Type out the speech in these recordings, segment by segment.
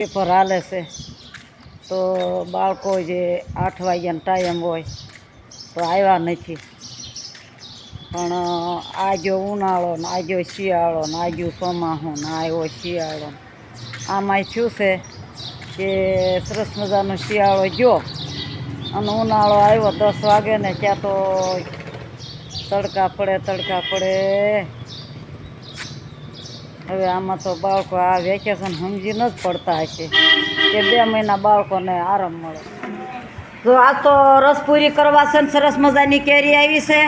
Paper હાલે છે. તો બાળકો જે આઠ વાગ્યાનો ટાઈમ હોય તો આવ્યા નથી. પણ આજો ઉનાળો ને આજો શિયાળો ને આજો ચોમાહો ને આવ્યો શિયાળો આમાં થયું છે કે સરસ મજાનો શિયાળો ગયો અને ઉનાળો આવ્યો દસ વાગે ને ત્યાં તો તડકા પડે તડકા પડે. હવે આમાં તો બાળકો આ વેકેશન સમજી ન જ પડતા હશે કે બે મહિના બાળકોને આરામ મળે. જો આ તો રસપૂરી કરવા છે ને સરસ મજાની કેરી આવી છે,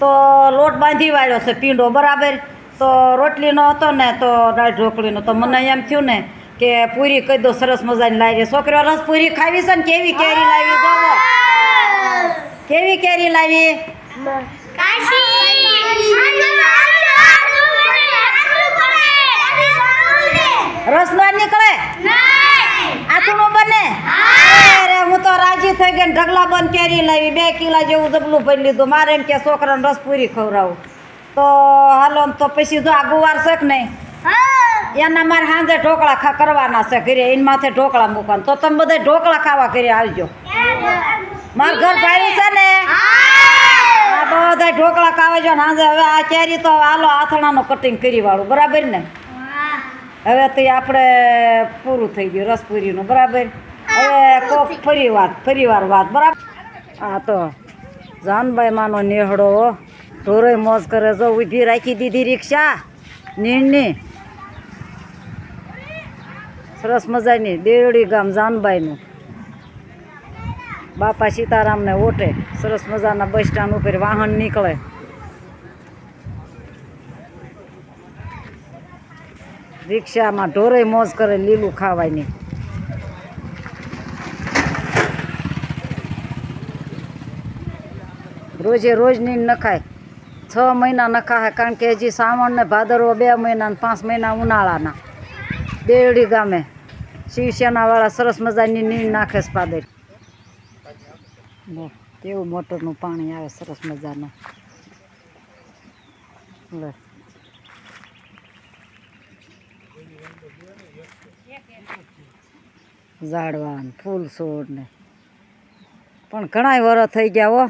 તો લોટ બાંધી વાળ્યો છે પીંડો, બરાબર? તો રોટલીનો હતો ને, તો દાળ ઢોકળીનો. તો મને એમ થયું ને કે પૂરી કહી દો, સરસ મજાની લાવી છોકરીઓ રસપૂરી ખાવી છે ને? કેવી કેરી લાવી? જોવો કેવી કેરી લાવી? રસ નો નીકળે? આથું નો બને? અરે હું તો રાજી થઈ ગઈ ઢગલા બંધ કેરી લાવી બે કિલા જેવું ડબલું ભરી લીધું. મારે એમ કે છોકરાને રસ પૂરી ખવડાવું. તો હાલો તો પછી જો આ ગુવાર છે કે નહીં? એના મારે સાંજે ઢોકળા ખા કરવાના છે ઘરે. એની માથે ઢોકળા મૂકવાના. તો તમે બધા ઢોકળા ખાવા ઘરે આવજો. માર ઘર ભાઈ છે ને? આ બધા ઢોકળા ખાવા જો ને સાંજે હવે આ કેરી તો હાલો આથણાનું કટિંગ કરી વાળું. બરાબર ને? હવે તો આપણે પૂરું થઈ ગયું, રસપુરીનું, બરાબર? હવે કોક ફરી વાત, ફરી વાર વાત, બરાબર? આ તો જાનભાઈ માનો નેહડો. ઢોરોય મોજ કરે જો, ઊભી રાખી દીધી રિક્ષા. નીણની સરસ મજાની દેવડી ગામ જાનબાઈનું બાપા સીતારામને ઓટે, સરસ મજાના બસ સ્ટેન્ડ ઉપર વાહન નીકળે. રિક્ષામાં ઢોરે મોજ કરે, લીલું ખાવાની રોજે રોજની નખાય. ખાય છ મહિના ન ખાય કારણ કે હજી શ્રાવણ ને ભાદરવો બે મહિના પાંચ મહિના ઉનાળાના. દેવડી ગામે શિવસેનાવાળા સરસ મજાની નીર નાખે સ્પાદર કેવું મોટરનું પાણી આવે, સરસ મજાનું. લે. ઝાડવા ને ફૂલ છોડ ને પણ ઘણાય વરો થઈ ગયા હો.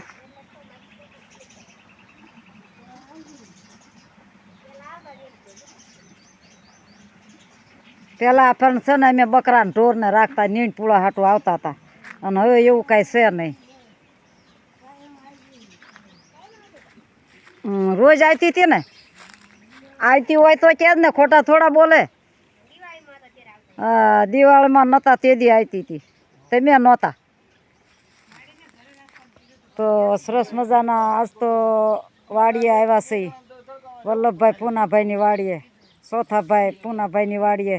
પેલા પણ છે ને અમે બકરા ને ઢોર ને રાખતા, નીણ પૂળા હાટું આવતા હતા. અને હવે એવું કાંઈ છે નહીં. રોજ આવતી હતી ને? આવતી હોય તો કે ને ખોટા થોડા બોલે. દિવાળીમાં નહોતા, તે દી આવતી હતી તે. મેં નહોતા. તો સરસ મજાના આજ તો વાડીએ આવ્યા છે. વલ્લભભાઈ પૂનાભાઈની વાડીએ ચોથાભાઈ પૂનાભાઈની વાડીએ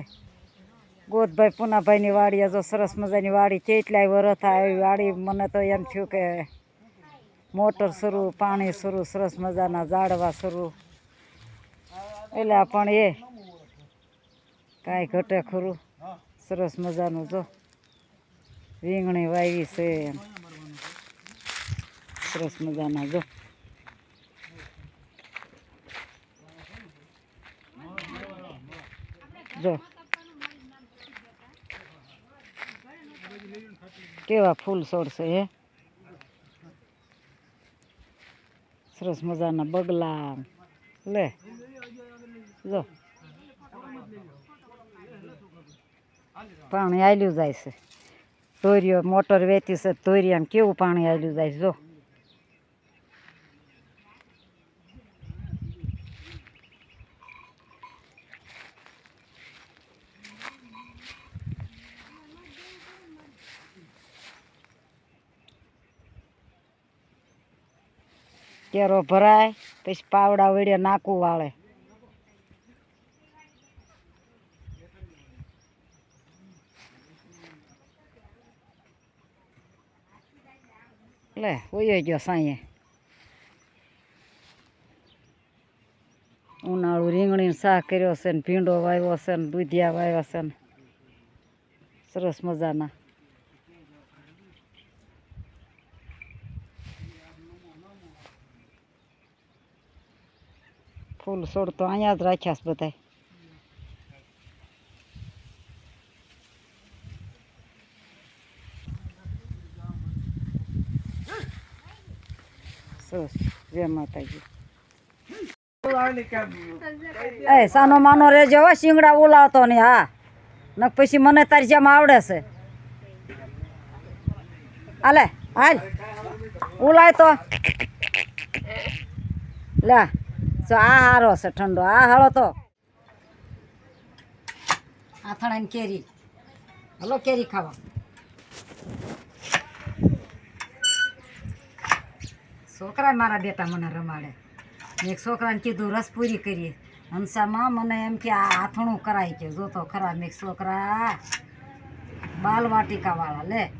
ગોધભાઈ પૂનાભાઈની વાડીએ, જો સરસ મજાની વાડી કેટલાય વરસ આવી વાડી, મને તો એમ થયું કે મોટર શરૂ, પાણી શરૂ, સરસ મજાના ઝાડવા શરૂ. એટલે પણ એ કાંઈ ઘટે ખરું. સરસ મજાનું જો. રીંગણી વાવી છે. સરસ મજાના જો. જો. કેવા ફૂલ છોડશે હે. સરસ મજાના બગલા. લે. જો. પાણી આલ્યું જાય છે ધોરીઓ મોટર વેચી છે ધોરિયામાં કેવું પાણી આલ્યું જાય છે જો કેરો ભરાય પછી પાવડા વડે નાકું વાળે લે ઓયો ગયો સાંયે. ઉનાળું રીંગણીનું શાક કર્યો છે ને, ભીંડો વાવ્યો છે ને, દૂધિયા વાવ્યા છે ને. સરસ મજાના. ફૂલ છોડ તો અહીંયા જ રાખ્યા છે બધાય. સરસ. જય માતાજી. એ સાનો માનો રેજો હો શિંગડા ઉલાવતો ને હા. ન પછી મને તારી જેમ આવડે છે. હાલે હાલ. ઓલાય તો. લે જો આ હારો છે ઠંડો આ હારો તો. આથણાની કેરી. હલો કેરી ખાવા. છોકરા મારા બેટા મને રમાડે. એક છોકરાને કીધું, રસપૂરી કરીએ. હંસામાં મને એમ કે, આ આથણું કરાય કે જોતો ખરા. મેં છોકરા બાલ વાટિકા વાળા લે.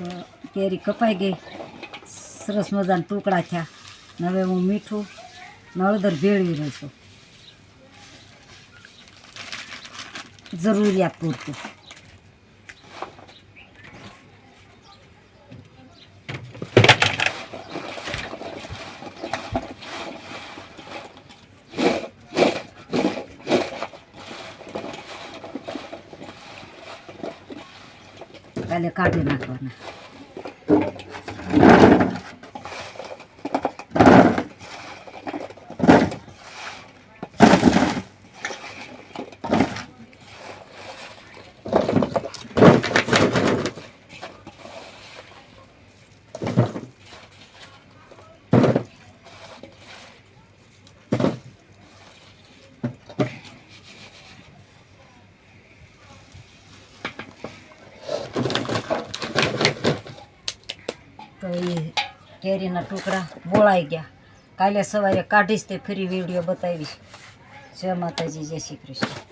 તો કેરી કપાઈ ગઈ. સરસ મજાના ટુકડા થયા. હવે હું મીઠું હળદર ભેળવી રહી છું. જરૂરિયાત પૂરતું. કાલે કાઢી નાખવાના એ કેરીના ટુકડા બોળાઈ ગયા. કાલે સવારે કાઢીશ તે ફરી વીડિયો બતાવીશ. જય માતાજી, જય શ્રી કૃષ્ણ.